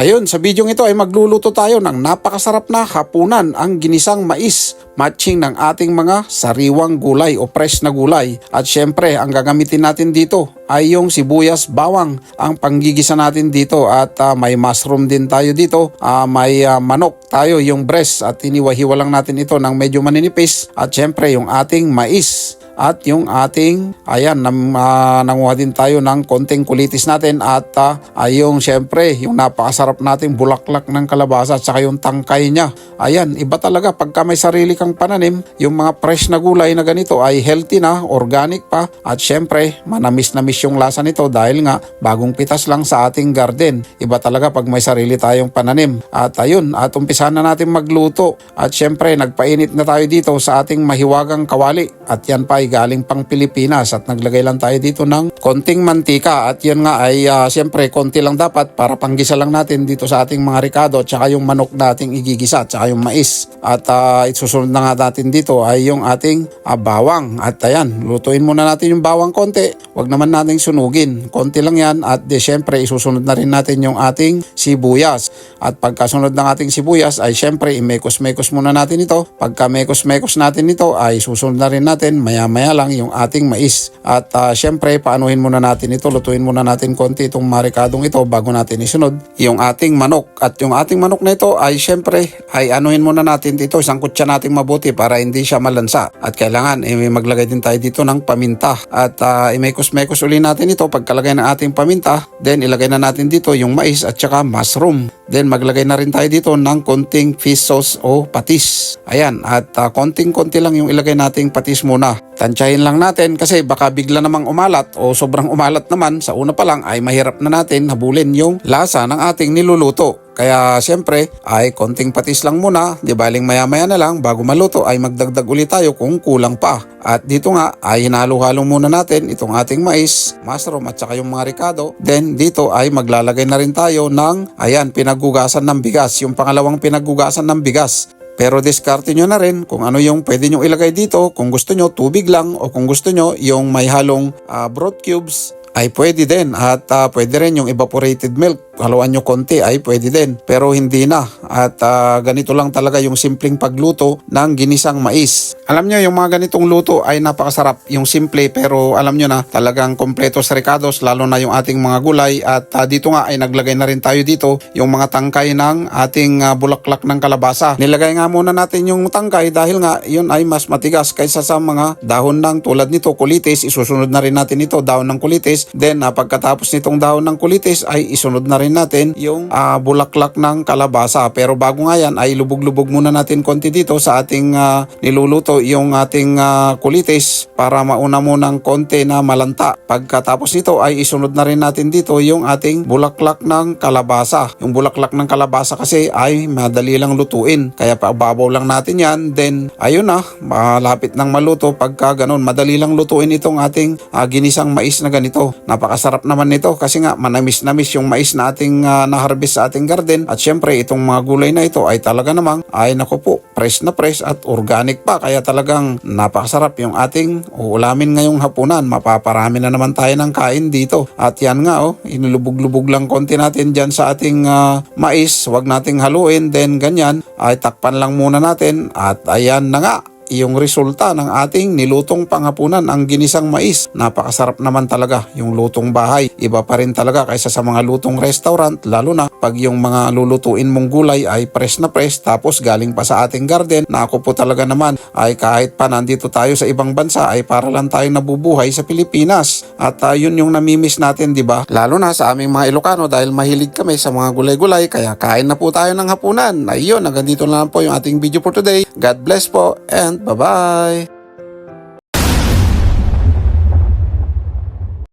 Ayun, sa video ito ay magluluto tayo ng napakasarap na hapunan ang ginisang mais matching ng ating mga sariwang gulay o fresh na gulay. At syempre, ang gagamitin natin dito ay yung sibuyas bawang ang panggigisa natin dito at ah, may mushroom din tayo dito. Ah, may ah, manok tayo yung breast at iniwahiwa lang natin ito ng medyo maninipis at syempre yung ating mais at yung ating ayan nam, ah, nanguha din tayo ng konting kulitis natin at uh, ayong syempre yung napakasarap nating bulaklak ng kalabasa at saka yung tangkay niya. Ayan iba talaga pagka may sarili kang pananim yung mga fresh na gulay na ganito ay healthy na organic pa at syempre manamis namis yung lasa nito dahil nga bagong pitas lang sa ating garden. Iba talaga pag may sarili tayong pananim. At ayun at umpisa na natin magluto. At syempre nagpainit na tayo dito sa ating mahiwagang kawali. At yan pa ay galing pang Pilipinas at naglagay lang tayo dito ng konting mantika. At yan nga ay ah, siyempre konti lang dapat para panggisa lang natin dito sa ating mga ricado at saka yung manok nating igigisa at saka yung mais. At uh, isusunod na nga natin dito ay yung ating ah, bawang. At ayan lutuin muna natin yung bawang konti. Wag naman nating sunugin. Konti lang yan at de syempre isusunod na rin natin yung ating sibuyas. At pagkasunod ng ating sibuyas ay syempre imekos-mekos muna natin ito. Pagka mekos-mekos natin ito ay susunod na rin natin. Maya-maya lang yung ating mais. At uh, syempre paanuhin muna natin ito. Lutuin muna natin konti itong marikadong ito bago natin isunod yung ating manok. At yung ating manok na ito ay syempre ay anuhin muna natin dito. Sangkot siya natin mabuti para hindi siya malansa. At kailangan eh, maglagay din tayo dito ng paminta. At uh, imekos-mekos uli natin ito. Pagkalagay ng ating paminta then ilagay na natin dito yung mais at saka mushroom. Then maglagay na rin tayo dito ng konting fish sauce o patis. Ayan at uh, konting-konti lang yung ilagay nating patis muna tansyahin lang natin kasi baka bigla namang umalat o sobrang umalat naman sa una pa lang ay mahirap na natin habulin yung lasa ng ating niluluto kaya siyempre ay konting patis lang muna, di baling maya maya na lang bago maluto ay magdagdag ulit tayo kung kulang pa. At dito nga ay hinalo-halo muna natin itong ating mais, mushroom at saka yung mga ricado. Then dito ay maglalagay na rin tayo ng ayan pinagugasan ng bigas, yung pangalawang pinagugasan ng bigas. Pero diskarte nyo na rin kung ano yung pwede nyo ilagay dito. Kung gusto nyo tubig lang. O kung gusto nyo yung may halong ah, broth cubes ay pwede din. At ah, pwede rin yung evaporated milk haluan nyo konti ay pwede din. Pero hindi na. At ah, ganito lang talaga yung simpleng pagluto ng ginisang mais. Alam nyo yung mga ganitong luto ay napakasarap. Yung simple pero alam nyo na talagang kompleto sa ricados lalo na yung ating mga gulay. At ah, dito nga ay naglagay na rin tayo dito yung mga tangkay ng ating ah, bulaklak ng kalabasa. Nilagay nga muna natin yung tangkay dahil nga yun ay mas matigas kaysa sa mga dahon ng tulad nito kulitis. Isusunod na rin natin ito dahon ng kulitis. Then ah, pagkatapos nitong dahon ng kulitis ay isunod na rin natin yung ah, bulaklak ng kalabasa. Pero bago nga yan ay lubog-lubog muna natin konti dito sa ating ah, niluluto yung ating ah, kulitis para mauna munang konti na malanta. Pagkatapos nito ay isunod na rin natin dito yung ating bulaklak ng kalabasa. Yung bulaklak ng kalabasa kasi ay madali lang lutuin. Kaya pababaw lang natin yan. Then ayun na, malapit nang maluto pagka ganun. Madali lang lutuin itong ating ah, ginisang mais na ganito. Napakasarap naman nito kasi nga manamis-namis yung mais na ating uh, na-harvest sa ating garden. At syempre itong mga gulay na ito ay talaga namang ay naku po fresh na fresh at organic pa. Kaya talagang napakasarap yung ating uulamin ngayong hapunan. Mapaparami na naman tayo ng kain dito. At yan nga oh inilubog-lubog lang konti natin dyan sa ating uh, mais. Wag nating haluin then ganyan. Ay takpan lang muna natin. At ayan na nga yung resulta ng ating nilutong panghapunan ang ginisang mais. Napakasarap naman talaga yung lutong bahay. Iba pa rin talaga kaysa sa mga lutong restaurant lalo na pag yung mga lulutuin mong gulay ay press na press tapos galing pa sa ating garden na ako po talaga naman ay kahit pa nandito tayo sa ibang bansa ay para lang tayo nabubuhay sa Pilipinas. At uh, yun yung namimiss natin di ba? Lalo na sa aming mga Ilocano dahil mahilig kami sa mga gulay-gulay kaya kain na po tayo ng hapunan. Ayun, hanggang dito na lang po yung ating video for today. God bless po and Bye-bye!